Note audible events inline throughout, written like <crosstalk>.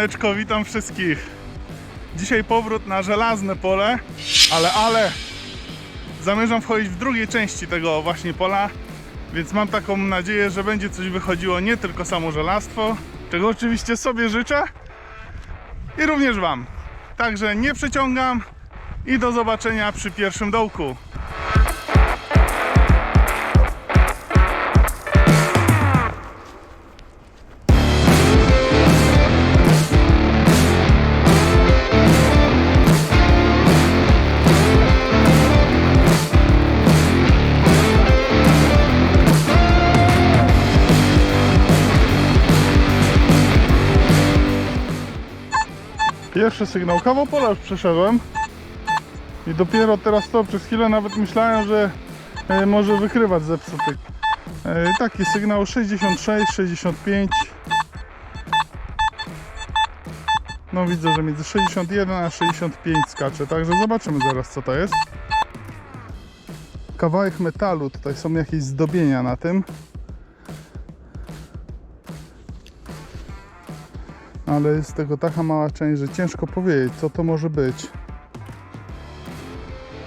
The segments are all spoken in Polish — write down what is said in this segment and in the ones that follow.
Siemaneczko, witam wszystkich. Dzisiaj powrót na żelazne pole, ale ale zamierzam wchodzić w drugiej części tego właśnie pola, więc mam taką nadzieję, że będzie coś wychodziło nie tylko samo żelastwo, czego oczywiście sobie życzę i również Wam. Także nie przeciągam i do zobaczenia przy pierwszym dołku. Pierwszy sygnał. Kawał pola już przeszedłem. I dopiero teraz to, przez chwilę nawet myślałem, że e, może wykrywać zepsuty. E, taki sygnał 66, 65. No widzę, że między 61 a 65 skacze, także zobaczymy zaraz co to jest. Kawałek metalu, tutaj są jakieś zdobienia na tym. Ale jest tego taka mała część, że ciężko powiedzieć, co to może być.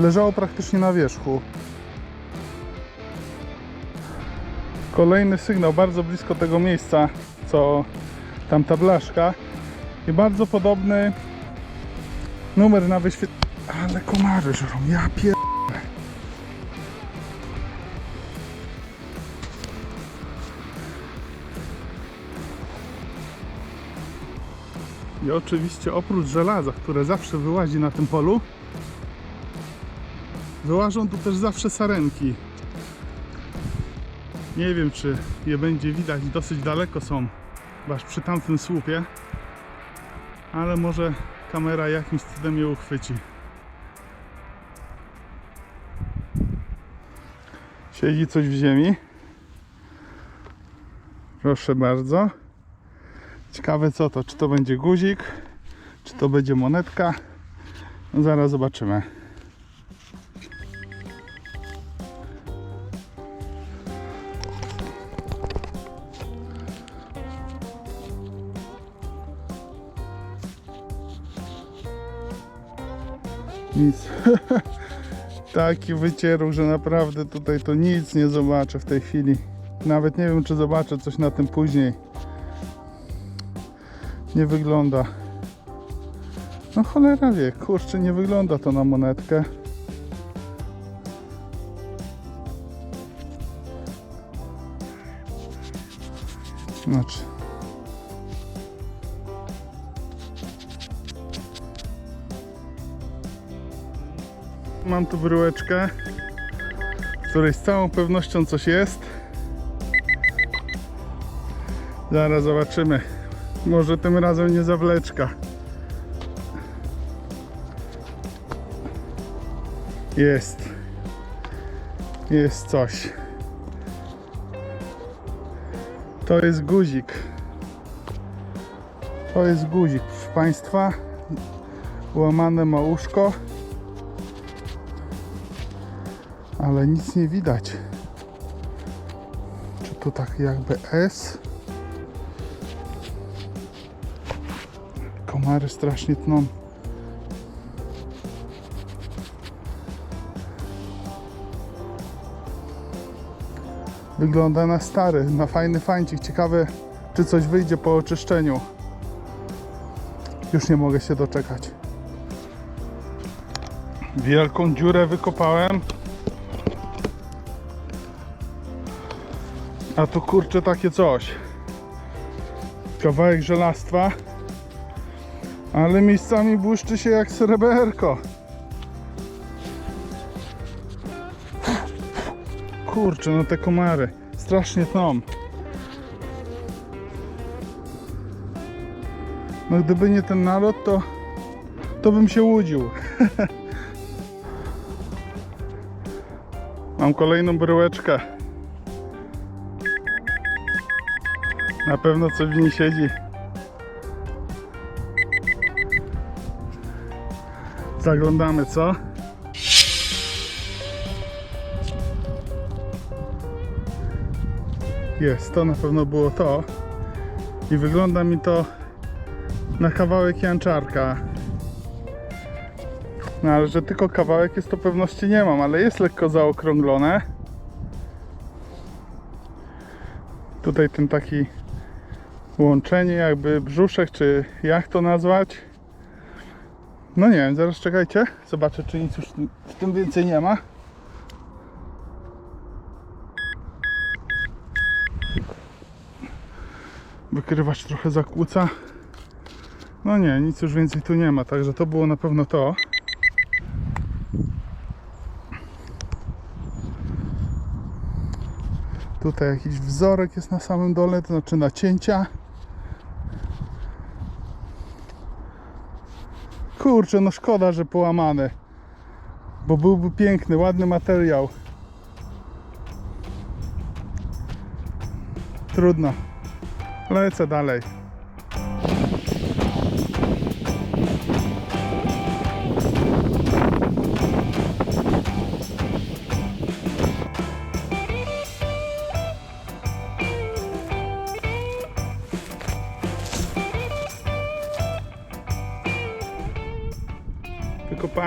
Leżało praktycznie na wierzchu. Kolejny sygnał bardzo blisko tego miejsca, co tamta blaszka. I bardzo podobny numer na wyświetleniu. Ale komary żerą, ja pier... I oczywiście oprócz żelaza, które zawsze wyłazi na tym polu, wyłażą tu też zawsze sarenki. Nie wiem, czy je będzie widać, dosyć daleko są, aż przy tamtym słupie, ale może kamera jakimś cudem je uchwyci. Siedzi coś w ziemi. Proszę bardzo. Ciekawe co to, czy to będzie guzik, czy to będzie monetka. No zaraz zobaczymy. Nic. <laughs> Taki wycieruch, że naprawdę tutaj to nic nie zobaczę w tej chwili. Nawet nie wiem, czy zobaczę coś na tym później nie wygląda. No cholera wie, kurczę, nie wygląda to na monetkę. Znaczy. Mam tu bryłeczkę, której z całą pewnością coś jest. Zaraz zobaczymy. Może tym razem nie zawleczka. Jest. Jest coś. To jest guzik. To jest guzik, proszę Państwa. Łamane ma uszko. Ale nic nie widać. Czy to tak jakby S? Komary strasznie tną. Wygląda na stary, na fajny fańcik. Ciekawe, czy coś wyjdzie po oczyszczeniu. Już nie mogę się doczekać. Wielką dziurę wykopałem. A tu kurczę takie coś. Kawałek żelastwa. Ale miejscami błyszczy się jak sreberko. Kurczę, no te komary. Strasznie tną. No gdyby nie ten nalot, to to bym się łudził. <laughs> Mam kolejną bryłeczkę. Na pewno coś w niej siedzi. Zaglądamy, co? Jest, to na pewno było to. I wygląda mi to na kawałek janczarka. No ale że tylko kawałek jest to pewności nie mam, ale jest lekko zaokrąglone. Tutaj ten taki łączenie jakby brzuszek, czy jak to nazwać. No nie wiem, zaraz czekajcie. Zobaczę, czy nic już w tym więcej nie ma. Wykrywacz trochę zakłóca. No nie, nic już więcej tu nie ma, także to było na pewno to. Tutaj jakiś wzorek jest na samym dole, to znaczy nacięcia. Kurczę, no szkoda, że połamany. Bo byłby piękny, ładny materiał. Trudno. Lecę dalej.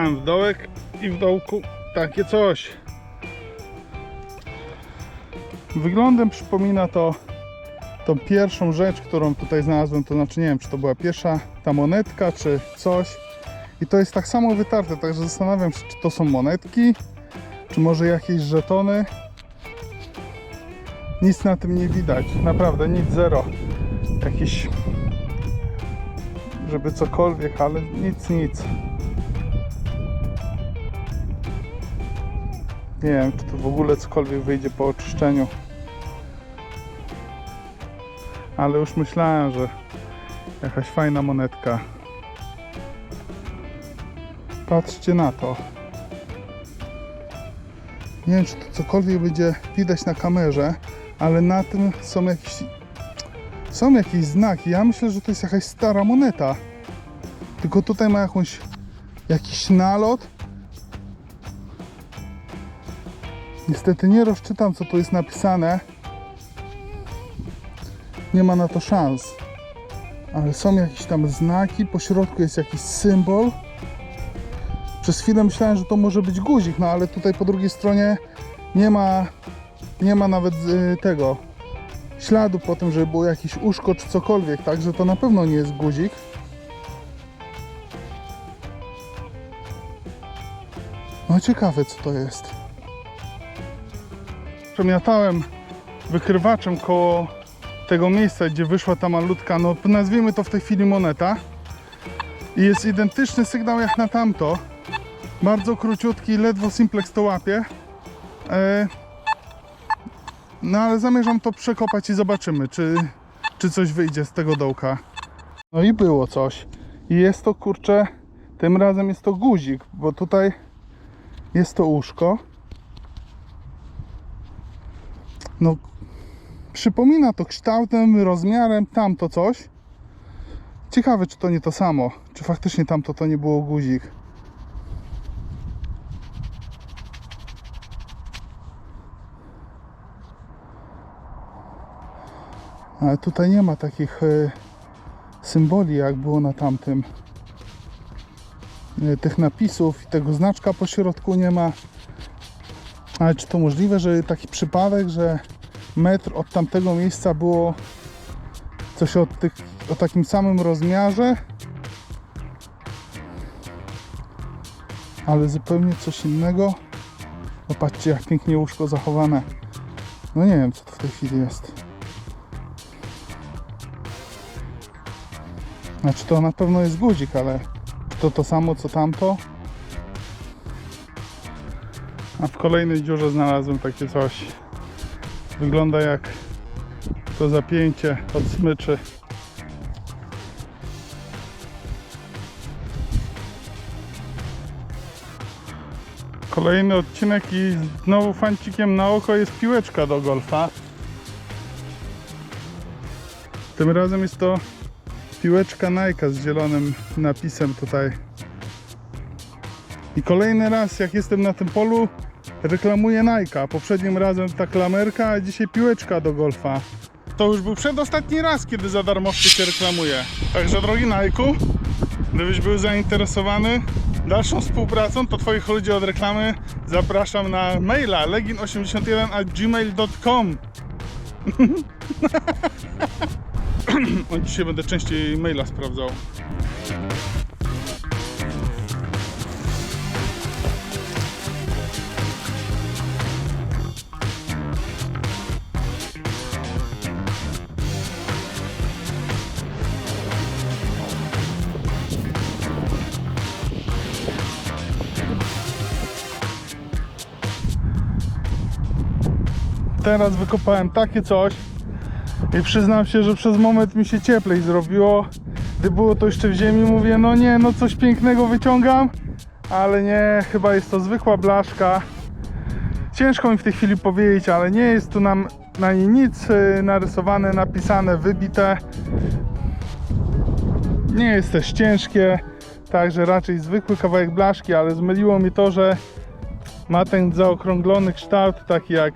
Wykopałem w dołek i w dołku takie coś. Wyglądem przypomina to tą pierwszą rzecz, którą tutaj znalazłem, to znaczy nie wiem, czy to była pierwsza ta monetka, czy coś. I to jest tak samo wytarte, także zastanawiam się, czy to są monetki, czy może jakieś żetony. Nic na tym nie widać, naprawdę nic, zero. Jakiś, żeby cokolwiek, ale nic, nic. Nie wiem, czy tu w ogóle cokolwiek wyjdzie po oczyszczeniu. Ale już myślałem, że jakaś fajna monetka. Patrzcie na to. Nie wiem, czy tu cokolwiek będzie widać na kamerze, ale na tym są jakieś są jakieś znaki. Ja myślę, że to jest jakaś stara moneta. Tylko tutaj ma jakąś jakiś nalot. Niestety nie rozczytam, co tu jest napisane. Nie ma na to szans. Ale są jakieś tam znaki, po środku jest jakiś symbol. Przez chwilę myślałem, że to może być guzik, no ale tutaj po drugiej stronie nie ma, nie ma nawet y, tego śladu po tym, żeby było jakieś uszko czy cokolwiek, także to na pewno nie jest guzik. No ciekawe co to jest. Przemiatałem wykrywaczem koło tego miejsca, gdzie wyszła ta malutka, no nazwijmy to w tej chwili moneta. I jest identyczny sygnał jak na tamto. Bardzo króciutki, ledwo simplex to łapie. E, no ale zamierzam to przekopać i zobaczymy, czy, czy coś wyjdzie z tego dołka. No i było coś. I jest to kurczę, tym razem jest to guzik, bo tutaj jest to łóżko. No, przypomina to kształtem, rozmiarem tamto coś. Ciekawe, czy to nie to samo. Czy faktycznie tamto to nie było guzik. Ale tutaj nie ma takich e, symboli, jak było na tamtym. E, tych napisów i tego znaczka po środku nie ma. Ale czy to możliwe, że taki przypadek, że metr od tamtego miejsca było coś o, tych, o takim samym rozmiarze, ale zupełnie coś innego. Popatrzcie, jak pięknie łóżko zachowane. No nie wiem, co to w tej chwili jest. Znaczy to na pewno jest guzik, ale to to samo co tamto? A w kolejnej dziurze znalazłem takie coś. Wygląda jak to zapięcie od smyczy. Kolejny odcinek i znowu fancikiem na oko jest piłeczka do golfa. Tym razem jest to piłeczka Nike z zielonym napisem tutaj. I kolejny raz jak jestem na tym polu reklamuję Nike. Poprzednim razem ta klamerka, a dzisiaj piłeczka do golfa. to już był przedostatni raz, kiedy za darmowcie się reklamuje. Także drogi Najku, gdybyś był zainteresowany dalszą współpracą, to Twoich ludzi od reklamy zapraszam na maila legin81 gmail.com <laughs> Od dzisiaj będę częściej maila sprawdzał. Teraz wykopałem takie coś i przyznam się, że przez moment mi się cieplej zrobiło. Gdy było to jeszcze w ziemi, mówię, no nie, no coś pięknego wyciągam, ale nie, chyba jest to zwykła blaszka. Ciężko mi w tej chwili powiedzieć, ale nie jest tu nam na niej nic y, narysowane, napisane, wybite. Nie jest też ciężkie, także raczej zwykły kawałek blaszki, ale zmyliło mi to, że ma ten zaokrąglony kształt, taki jak,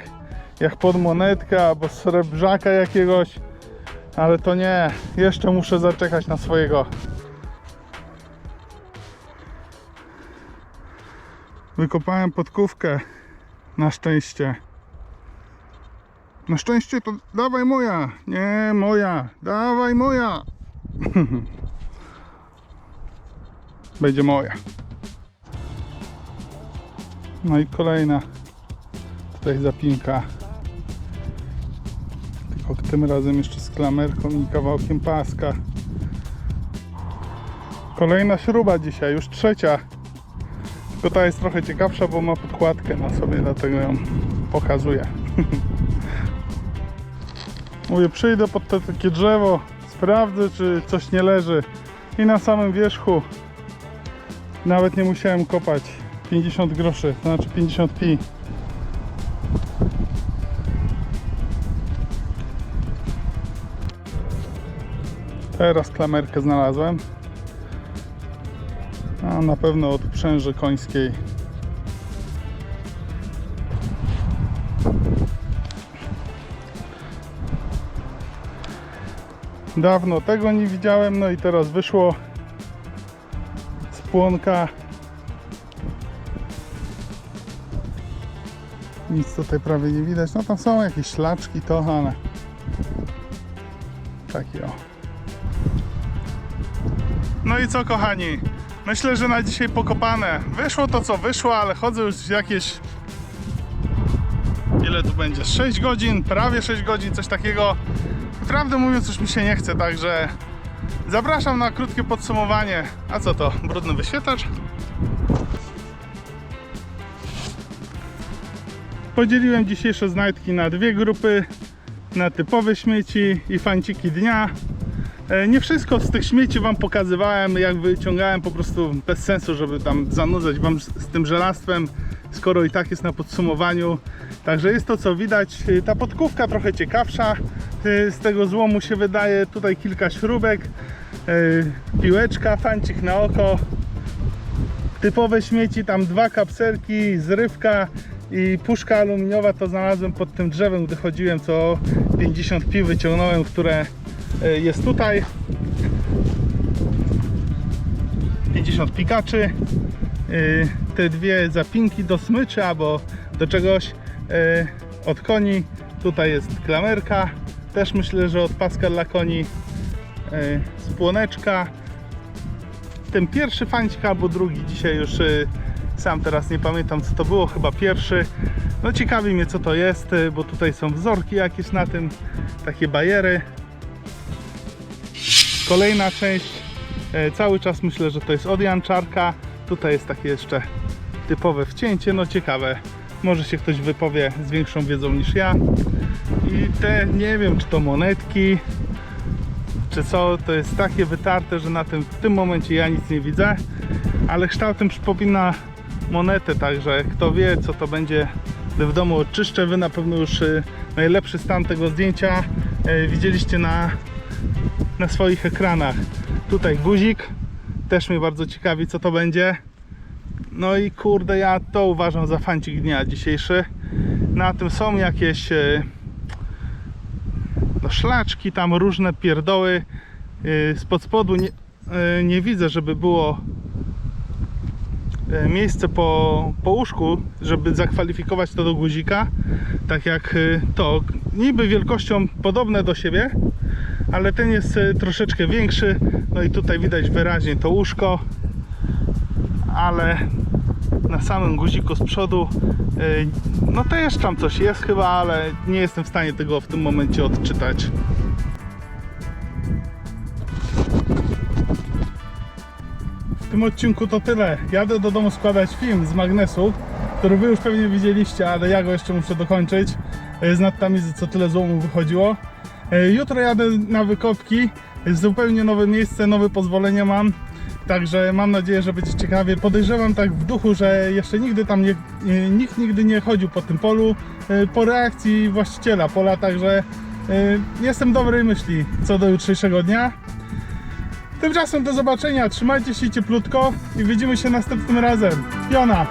jak pod monetkę albo srebrzaka jakiegoś, ale to nie, jeszcze muszę zaczekać na swojego. Wykopałem podkówkę, na szczęście. Na szczęście to dawaj moja, nie moja, dawaj moja. <laughs> Będzie moja. No i kolejna tutaj zapinka. Tym razem jeszcze z klamerką i kawałkiem paska. Kolejna śruba dzisiaj, już trzecia. Tylko ta jest trochę ciekawsza, bo ma podkładkę na sobie, dlatego ją pokazuję. <laughs> Mówię, przyjdę pod to takie drzewo, sprawdzę czy coś nie leży. I na samym wierzchu nawet nie musiałem kopać 50 groszy, to znaczy 50 pi. Teraz klamerkę znalazłem. A na pewno od przęży końskiej. Dawno tego nie widziałem, no i teraz wyszło z płonka. Nic tutaj prawie nie widać. No tam są jakieś szlaczki, to ale taki o. No i co kochani? Myślę, że na dzisiaj pokopane. Wyszło to co wyszło, ale chodzę już jakieś ile tu będzie? 6 godzin, prawie 6 godzin, coś takiego. Prawdę mówiąc już mi się nie chce, także zapraszam na krótkie podsumowanie. A co to? Brudny wyświetlacz? Podzieliłem dzisiejsze znajdki na dwie grupy. Na typowe śmieci i fanciki dnia. E, Nie wszystko z tych śmieci Wam pokazywałem, jak wyciągałem po prostu bez sensu, żeby tam zanudzać Wam z tym żelastwem, skoro i tak jest na podsumowaniu. Także jest to co widać. E, Ta podkówka trochę ciekawsza. E, Z tego złomu się wydaje tutaj kilka śrubek, piłeczka, fancik na oko. Typowe śmieci, tam dwa kapselki, zrywka i puszka aluminiowa to znalazłem pod tym drzewem, gdy chodziłem, co 50 pi wyciągnąłem, które jest tutaj. 50 pikaczy. E, Te dwie zapinki do smyczy albo do czegoś e, od koni. Tutaj jest klamerka. Też myślę, że od paska dla koni. E, Spłoneczka ten pierwszy fańcik albo drugi, dzisiaj już sam teraz nie pamiętam co to było, chyba pierwszy. No ciekawi mnie co to jest, bo tutaj są wzorki jakieś na tym, takie bajery. Kolejna część, y, cały czas myślę, że to jest od Janczarka. Tutaj jest takie jeszcze typowe wcięcie, no ciekawe. Może się ktoś wypowie z większą wiedzą niż ja. I te, nie wiem czy to monetki, czy co, to jest takie wytarte, że na tym, w tym momencie ja nic nie widzę, ale kształtem przypomina monetę, także kto wie co to będzie, gdy w domu oczyszczę, wy na pewno już y, najlepszy stan tego zdjęcia y, widzieliście na, na swoich ekranach. Tutaj guzik, też mnie bardzo ciekawi co to będzie. No i kurde, ja to uważam za fancik dnia dzisiejszy. Na tym są jakieś y, no, szlaczki, tam różne pierdoły. Yy, Spod spodu nie, yy, nie widzę, żeby było miejsce po, po łóżku, żeby zakwalifikować to do guzika. Tak jak to, niby wielkością podobne do siebie, ale ten jest yy, troszeczkę większy. No i tutaj widać wyraźnie to łóżko, ale na samym guziku z przodu yy, no jeszcze tam coś jest chyba, ale nie jestem w stanie tego w tym momencie odczytać. W tym odcinku to tyle. Jadę do domu składać film z magnesu, który wy już pewnie widzieliście, ale ja go jeszcze muszę dokończyć. E, Z nadtamizy co tyle złomu wychodziło. E, Jutro jadę na wykopki. Zupełnie nowe miejsce, nowe pozwolenie mam. Także mam nadzieję, że będzie ciekawie. Podejrzewam tak w duchu, że jeszcze nigdy tam nie, nie, nikt nigdy nie chodził po tym polu. e, Po reakcji właściciela pola, także e, jestem dobrej myśli co do jutrzejszego dnia. Tymczasem do zobaczenia, trzymajcie się cieplutko i widzimy się następnym razem. Piona!